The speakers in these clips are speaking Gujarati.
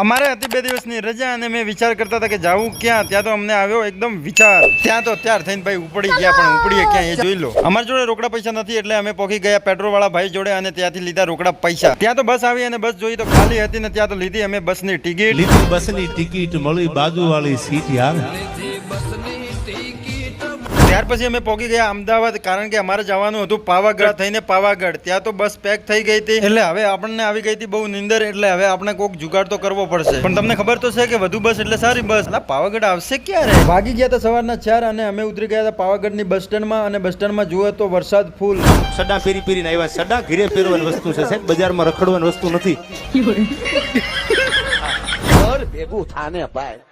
અમારે હતી બે દિવસની રજા અને મેં વિચાર કરતા હતા કે જાવું ક્યાં? ત્યાં તો અમને આવ્યો એકદમ વિચાર. ત્યાં તો ત્યાર થઈને ભાઈ ઉપડી ગયા, પણ ઉપડીએ ક્યાં એ જોઈ લો. અમારી જોડે રોકડા પૈસા નથી એટલે અમે પોકી ગયા પેટ્રોલ વાળા ભાઈ જોડે અને ત્યાંથી લીધા રોકડા પૈસા. ત્યાં તો બસ આવી અને બસ જોઈ તો ખાલી હતી ને ત્યાં તો લીધી અમે બસની ટિકિટ. લીધી બસની ટિકિટ, મળી બાજુવાળી સીટ યાર. ત્યાર પછી અમે પહોંચી ગયા અમદાવાદ કારણ કે અમારે જવાનું હતું પાવાગઢ થઈને પાવાગઢ. ત્યાં તો બસ પેક થઈ ગઈ હતી. એટલે હવે આપણને આવી ગઈ હતી બહુ નિંદર એટલે હવે આપણે કોઈક જુગાડ તો કરવો પડશે. પણ તમને ખબર તો છે કે વધુ બસ એટલે સારી બસ. પાવાગઢ આવશે ક્યારે? ભાગી ગયા હતા સવારના ચાર અને અમે ઉતરી ગયા હતા પાવાગઢની બસ સ્ટેન્ડમાં અને બસ સ્ટેન્ડમાં જુઓ તો વરસાદ ફૂલ સડા ફેરી ફેરીને આવ્યા. સડા ઘીરે ફેરવાની વસ્તુ છે સાહેબ. બજારમાં રખડવાની વસ્તુ નથી.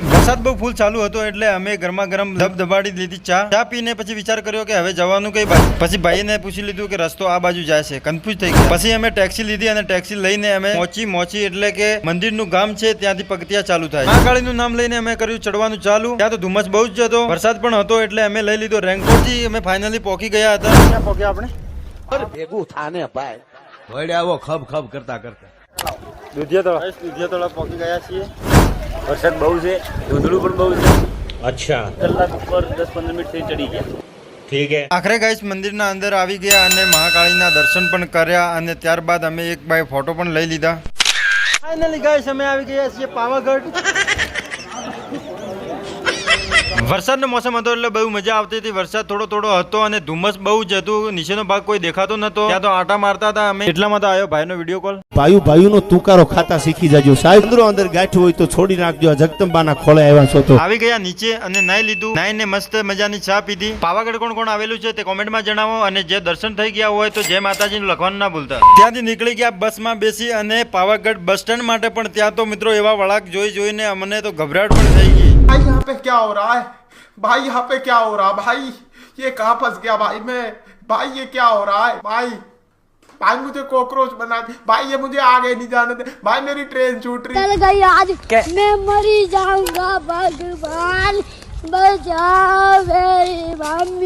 વરસાદ બહુ ફૂલ ચાલુ હતો એટલે અમે ગરમા ગરમ ધબધબાડી લીધી ચા. ચા પીને પછી વિચાર કર્યો કે હવે જવાનું કઈ બાજુ. પછી ભાઈને પૂછી લીધું કે રસ્તો આ બાજુ જાય છે. કન્ફ્યુઝ થઈ ગયા. પછી અમે ટેક્સી લીધી અને ટેક્સી લઈને અમે મોચી મોચી એટલે કે મંદિરનું ગામ છે ત્યાંથી પગથિયા ચાલુ થાય. મહાકાળીનું નામ લઈને અમે કર્યું ચડવાનું ચાલુ. ત્યાં તો ધુમ્મસ બહુ જ હતો. વરસાદ પણ હતો એટલે અમે લઈ લીધો રેનકોટથી અમે ફાઇનલી પહોંચી ગયા હતા. ક્યાં પહોંચ્યા આપણે? વડે આવો ખબ ખબ કરતા કરતા. દુધિયા તળા દુધિયા તળા પહોંચી ગયા છીએ. વરસાદ બહુ છે ધૂંધળું પણ બહુ છે. અચ્છા. કલાક ઉપર દસ પંદર મિનિટ થઈ ચડી ગયા. ઠીક હે આખરે ગાઈસ મંદિરના અંદર આવી ગયા અને મહાકાળીના દર્શન પણ કર્યા અને ત્યારબાદ અમે એક બાય ફોટો પણ લઈ લીધા. ફાઇનલી ગાઈસ અમે આવી ગયા છીએ પાવાગઢ. વરસાદનો મોસમ હતો એટલે બહુ મજા આવતી હતી. વરસાદ થોડો થોડો હતો અને ધુમ્મસ બહુ જ હતું. નીચેનો ભાગ કોઈ દેખાતો નતો. ત્યાં તો આટા મારતા હતા અમે. એટલામાં તો આવ્યો ભાઈનો વીડિયો કોલ ભાઈઓ ભાઈઓનો તુકારો ખાતા શીખી જાજો. સાહેબ અંદરો અંદર ગાંઠ હોય તો છોડી નાખજો. આ જગદંબાના ખોળે આવ્યા છો તો. આવી ગયા નીચે અને નાઈ લીધું. નાઈને મસ્ત મજાની ચા પીધી. પાવાગઢ કોણ કોણ આવેલું છે તે કોમેન્ટમાં જણાવો અને જે દર્શન થઈ ગયા હોય તો જય માતાજીનું લખવાનું ના ભૂલતા. ત્યાંથી નીકળી ગયા બસમાં બેસી અને પાવાગઢ બસ સ્ટેન્ડ માટે પણ ત્યાં તો મિત્રો એવા વળાક જોઈ જોઈને અમને તો ગભરાટ પણ થઈ ગઈ भाई यहाँ पे क्या हो रहा है? भाई यहाँ पे क्या हो रहा है? भाई ये कहाँ फंस गया भाई मैं? भाई ये क्या हो रहा है? भाई भाई मुझे कॉकरोच बना दी। भाई ये मुझे आगे नहीं जाने दे। भाई मेरी ट्रेन छूट रही चल गई आज। मैं मरी जाऊँगा भगवान। बचाओ मेरी मम्मी।